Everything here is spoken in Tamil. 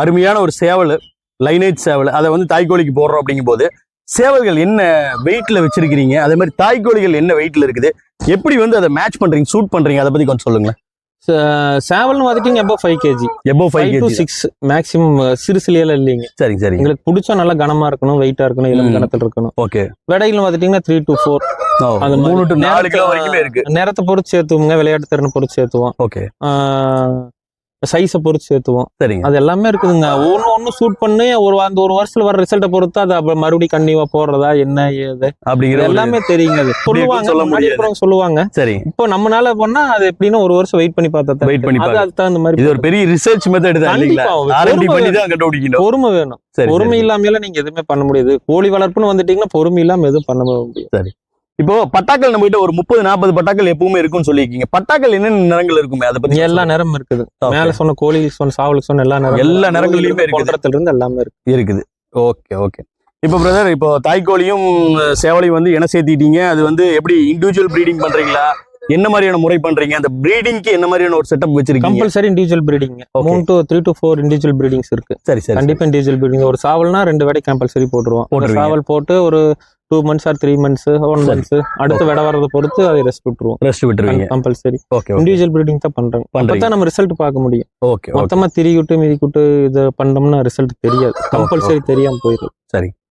அருமையான ஒரு சேவல் லைனேஜ் சேவல். அதை வந்து தாய்க்கோழிக்கு போடுறோம் அப்படிங்கும்போது சேவல்கள் என்ன வெயிட்ல வச்சிருக்கிறீங்க? அதே மாதிரி தாய்க்கோழிகள் என்ன வெயிட்ல இருக்குது? எப்படி வந்து அதை மேட்ச் பண்றீங்க சூட் பண்றீங்க? அதை பத்தி கொஞ்சம் சொல்லுங்களேன். சேவல்னு பார்த்துட்டீங்க எப்போ ஃபைவ் கேஜி எபோ ஃபைவ் டு சிக்ஸ் மேக்ஸிமம் சிறு சிலியெல்லாம் இல்லைங்க. சரிங்க சரிங்க. எங்களுக்கு பிடிச்சா நல்லா கனமா இருக்கணும் வெயிட்டா இருக்கணும் இளம். கனத்தில் இருக்கணும். ஓகே. விடையில பார்த்துட்டீங்கன்னா த்ரீ டு ஃபோர் மாதிரி. மூணு டு நாலு கிலோ வரைக்குமே இருக்கு. நேரத்தை பொறுத்து சேர்த்துவோங்க விளையாட்டு திறனை பொறுத்து சேர்த்துவோம். ஓகே. சைஸை பொறுத்து சேர்த்துவோம். சரிங்க. அது எல்லாமே இருக்குதுங்க. ஒன்று ஒன்று சூட் பண்ணி ஒரு அந்த ஒரு வருஷத்துல வர ரிசல்ட்டை பொறுத்து அது அப்புறம் மறுபடியும் கண்டிப்பா போடுறதா என்ன ஏது? அப்படிங்கிற எல்லாமே தெரியுங்க. அது சொல்லுவாங்க. சொல்லுவாங்க. சரி. இப்போ நம்மனால பண்ணா அது எப்படின்னு ஒரு வருஷம் வெயிட் பண்ணி பார்த்தா Wait பண்ணி அது தகுந்த மாதிரி இது ஒரு பெரிய ரிசர்ச் மெத்தட் தான் கண்டுபிடிக்கணும். பொறுமை வேணும். சரி பொறுமை சரி. இல்லாமல நீங்க எதுவுமே பண்ண முடியாது. கோழி வளர்ப்புன்னு வந்துட்டீங்கன்னா பொறுமை இல்லாம எதுவும் பண்ண முடியாது. இப்போ பட்டாக்கள் நம்ம கிட்ட ஒரு முப்பது நாற்பது பட்டாக்கள் எப்பவுமே இருக்கும்னு சொல்லியிருக்கீங்க. பட்டாக்கள் என்னென்ன நிறங்கள் இருக்குமே? அதை பத்தி எல்லா நேரமும் இருக்குது. மேல சொன்ன கோழி சொன்ன சாவலுக்கு சொன்ன எல்லா நேரம் எல்லா இருக்குது. கொண்டத்துல இருந்து எல்லாமே இருக்கு இருக்குது. ஓகே ஓகே இப்போ பிரதர் இப்போ தாய்க்கோழியும் சேவலையும் வந்து இன சேர்த்திட்டீங்க. அது வந்து எப்படி இண்டிவிஜுவல் ப்ரீடிங் பண்றீங்களா? என்ன மாதிரியான முறை பண்றீங்க? அந்த ப்ரீடிங்க்கு என்ன மாதிரியான ஒரு செட்டப் வச்சிருக்கீங்க? Compulsory individual breeding. மூணு to three to four individual breedings இருக்கு. சரி சரி கண்டிப்பா இண்டிவிஜுவல் பிரீடிங் ஒரு சாவல்னா ரெண்டு விடை கம்பல்சரி போட்டுருவோம். ஒரு. சாவல் போட்டு ஒரு two months or three months one. Months அடுத்து விட வரதை பொறுத்து அதை ரெஸ்ட் விட்டுருவோம். ரெஸ்ட் விட்டுருவீங்க. கம்பல்சரி ஓகே இண்டிவிஜுவல் பிரீடிங் தான் பண்றீங்க. அப்பதான் நம்ம ரிசல்ட் பார்க்க முடியும். ஓகே ஓகே மொத்தமா திரி விட்டு மிதி விட்டு இது பண்ணோம்னா ரிசல்ட் தெரியாது. கம்பல்சரி தெரியாம போயிடும் சரி.